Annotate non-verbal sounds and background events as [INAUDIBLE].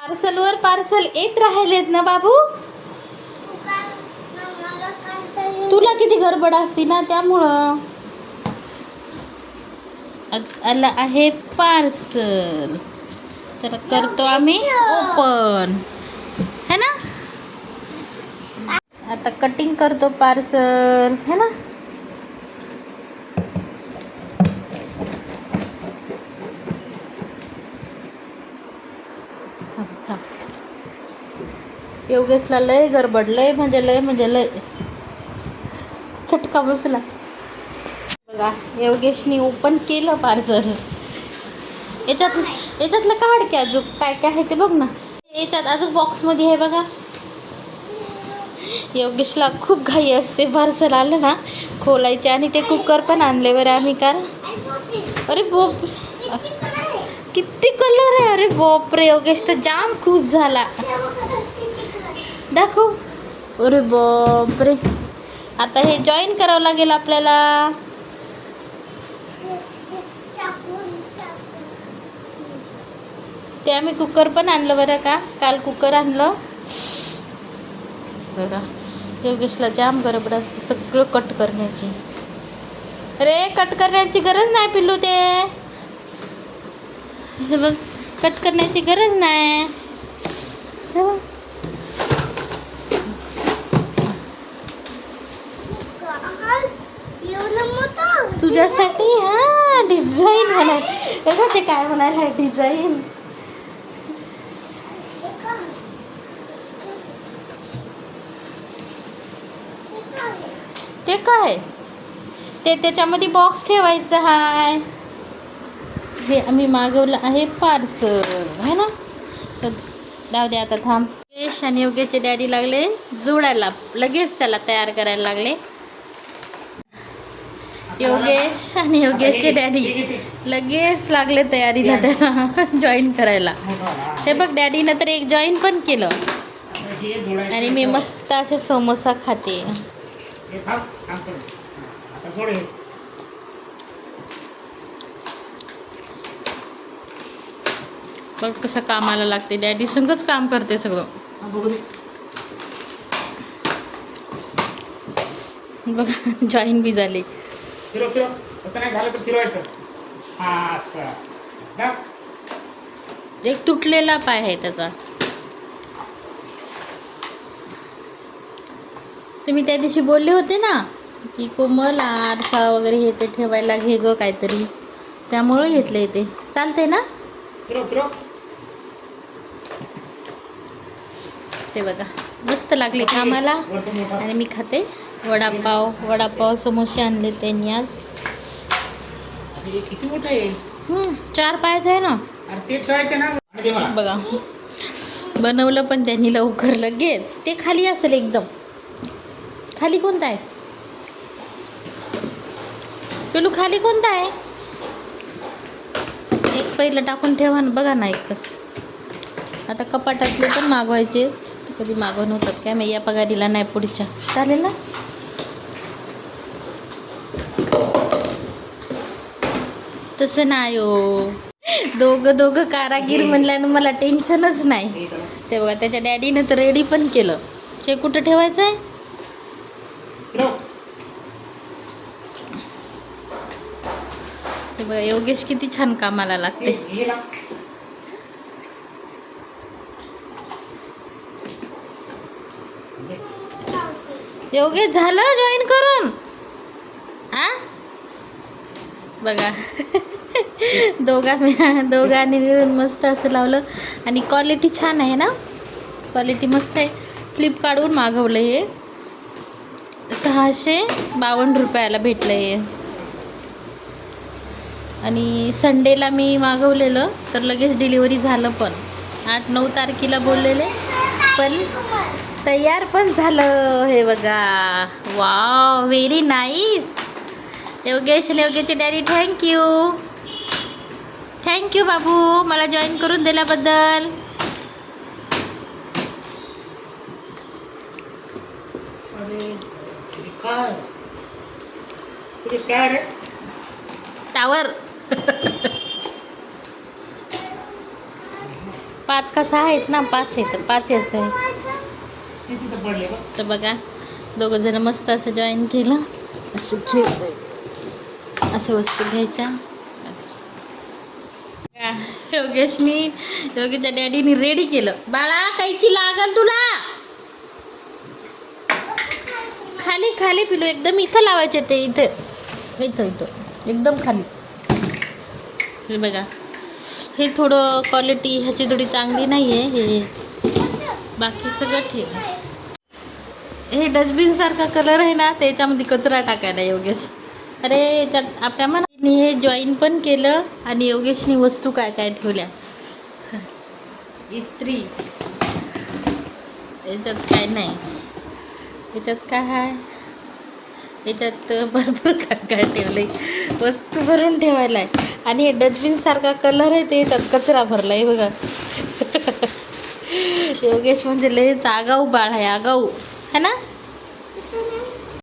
पार्सलवर parcel येत राहिलेत ना बाबू? तुला किती गडबड असती ना त्यामुळं. आलं आहे पार्सल. तर करतो आम्ही ओपन. है ना? आता कटिंग करतो पार्सल. है ना? योगेशला लय गडबड लय म्हणजे लय म्हणजे लय. चटका बसला. बघा योगेशनी ओपन केलं पार्सल याच्यात याच्यातलं काढ की अजून काय काय आहे ते बघ ना. याच्यात अजून बॉक्समध्ये आहे बघा. योगेशला खूप घाई असते पार्सल आलं ना खोलायचे आणि ते कुकर पण आणले बरं आम्ही काल. अरे बाप किती कलर आहे अरे बापरे योगेश तर जाम खुश झाला. दाखव. अरे बापरे. आता हे जॉईन करावं लागेल आपल्याला. ते आम्ही कुकर पण आणलं बरं का? काल कुकर आणलं. बघा योगेशला जाम गडबड असते सगळं कट करण्याची. अरे कट करण्याची गरज नाही पिल्लू ते. बघ कट करण्याची गरज नाही हे बघ. तुझ्यासाठी हा डिझाईन म्हणा बघा ते काय म्हणायला डिझाईन ते काय? ते त्याच्यामध्ये बॉक्स ठेवायचं हाय. हे आम्ही मागवलं आहे पार्सल है ना? तर जाऊ दे आता थांब. यश आणि योग्याचे डॅडी लागले जोडायला लगेच त्याला तयार करायला लागले. योगेश आणि योगेशचे डॅडी लगेच लागले तयारीला त्या जॉईन करायला. हे बघ डॅडीनं तर एक जॉईन पण केलं. आणि मी मस्त असे समोसा खाते. बघ कसं कामाला लागते. डॅडी संगच काम करते सगळं. बघा [LAUGHS] जॉईन बी झाली. फिरो फिरो. तसं नाही झालं तर फिरवायचं. हा असं. दाब. एक तुटलेला पाय आहे त्याचा. तुम्ही त्या दिवशी बोलले होते ना की कोमल आरसा वगैरे हे ते ठेवायला घे ग काहीतरी. त्यामुळं घेतले ते. चालते ना? फिरो फिरो. ते बघा. मस्त लागले कामाला. आणि मी खाते. वडापाव वडापाव समोसे आणले त्यांनी आज. अरे किती मोठं आहे? हम्म, चार पायच आहे ना. बघा. बनवलं पण त्यांनी लवकर लगेच. ते खाली असेल एकदम. खाली कोणता आहे? पिलू खाली कोणता आहे? एक पहिलं टाकून ठेवा ना. बघा ना एक. आता कपाटातले पण मागवायचे. कधी मागवून होतात काय मी या पगारीला नाही पुढच्या. चालेल ना? तसं नाही हो. दोघं दोघं कारागीर म्हणल्यानं मला टेन्शनच नाही. ते बघा त्याच्या डॅडीनं तर रेडी पण केलं. ते कुठं ठेवायचं आहे? ते बघा योगेश किती छान कामाला लागते. योगे झालं जॉईन करून? आ? बघा. [LAUGHS] दोघा दोघांनी मिळून मस्त असं लावलं. आणि क्वालिटी छान आहे ना? क्वालिटी मस्त आहे. फ्लिपकार्टवरून मागवलं हे. सहाशे बावन्न रुपयाला भेटलं हे. आणि संडेला मी मागवलेलं तर लगेच डिलिव्हरी झालं पण. आठ नऊ तारखेला बोललेले पण तयार पण झालं हे बघा. वा very nice Yogesh योगेशचे daddy thank you thank you बाबू. मला जॉईन करून दिल्याबद्दल. टावर [LAUGHS] पाच का सहा आहेत ना? पाच आहेत. पाच याचं आहे तर बघा दोघं जण मस्त असं जॉईन केलं. असं खेळत अशा वस्तू घ्यायच्या. योगेशनी योगेश मी योगेशच्या डॅडीनी रेडी केलं. बाळा कायची लागल तुला? खाली खाली पिलू एकदम इथं लावायचे ते इथं. इथं इथं. एकदम खाली. हे बघा. हे थोडं क्वालिटी ह्याची थोडी चांगली नाही आहे हे बाकी सगळं ठीक आहे हे डस्टबिन सारखा कलर आहे ना त्याच्यामध्ये कचरा टाकायला योगेश. अरे याच्यात आपल्या मनाने हे जॉईन पण केलं आणि योगेशने वस्तू काय काय ठेवल्या. इस्त्री. याच्यात काय नाही. याच्यात काय? आहे याच्यात भरपूर काय काय ठेवलंय. वस्तू भरून ठेवायला आहे आणि हे डस्टबिन सारखा कलर आहे ते याच्यात कचरा भरला आहे बघा. [LAUGHS] योगेश म्हणजे लयच आगाऊ बाळ आहे आगाऊ. है ना?